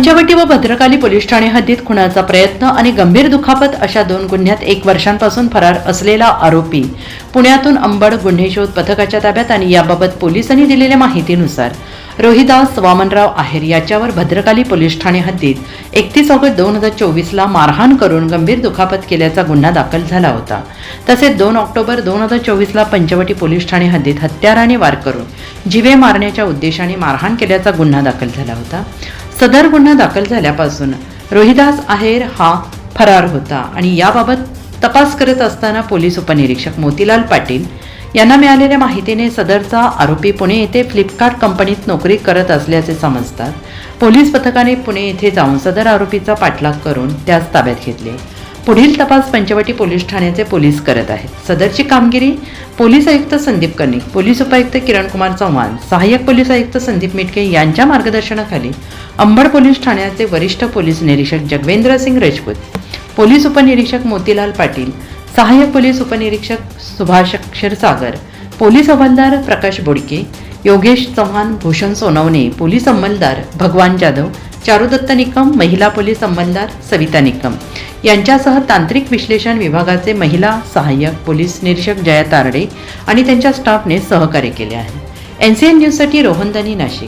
पंचवटी व भद्रकाली पोलीस ठाणे हद्दीत खुनाचा प्रयत्न आणि गंभीर दुखापत अशा दोन गुन्ह्यात एक वर्षांपासून फरार असलेला आरोपी. पुण्यातून अंबड गुन्हे शोध पथकाच्या ताब्यात आणि याबाबत पोलिसांनी दिलेल्या माहितीनुसार रोहिदास वामनराव आहेर याच्यावर भद्रकाली पोलीस ठाणे हद्दीत एकतीस ऑगस्ट दोन हजार चोवीसला मारहाण करून गंभीर दुखापत केल्याचा गुन्हा दाखल झाला होता. तसेच दोन ऑक्टोबर दोन हजार चोवीसला पंचवटी पोलीस ठाणे हद्दीत हत्याराने वार करून जीवे मारण्याच्या उद्देशाने मारहाण केल्याचा गुन्हा दाखल झाला होता. सदर गुन्हा दाखल झाल्यापासून रोहिदास आहेर हा फरार होता आणि याबाबत तपास करत असताना पोलीस उपनिरीक्षक मोतीलाल पाटील यांना मिळालेल्या माहितीने सदरचा आरोपी पुणे येथे फ्लिपकार्ट कंपनीत नोकरी करत असल्याचे समजतात. पोलीस पथकाने पुणे येथे जाऊन सदर आरोपीचा पाठलाग करून त्यास ताब्यात घेतले. पुढील तपास पंचवटी पोलीस ठाण्याचे पोलीस करत आहेत. सदरची कामगिरी पोलीस आयुक्त संदीप कर्णिक पोलीस उपायुक्त किरणकुमार चव्हाण सहाय्यक पोलीस आयुक्त संदीप मिटके यांच्या मार्गदर्शनाखाली अंबड पोलीस ठाण्याचे वरिष्ठ पोलीस निरीक्षक जगवेंद्र सिंग राजपूत पोलीस उपनिरीक्षक मोतीलाल पाटील सहाय्यक पोलीस उपनिरीक्षक सुभाष क्षीरसागर पोलीस हवालदार प्रकाश बोडके योगेश चव्हाण भूषण सोनवणे पोलीस अंमलदार भगवान जाधव चारुदत्त निकम महिला पोलीस अंमलदार सविता निकम. यांच्यासह तांत्रिक विश्लेषण विभागाचे महिला सहाय्यक पोलीस निरीक्षक जया तारडे आणि त्यांच्या स्टाफने सहकार्य केले आहे. एन सी एन न्यूजसाठी रोहनदानी नाशिक.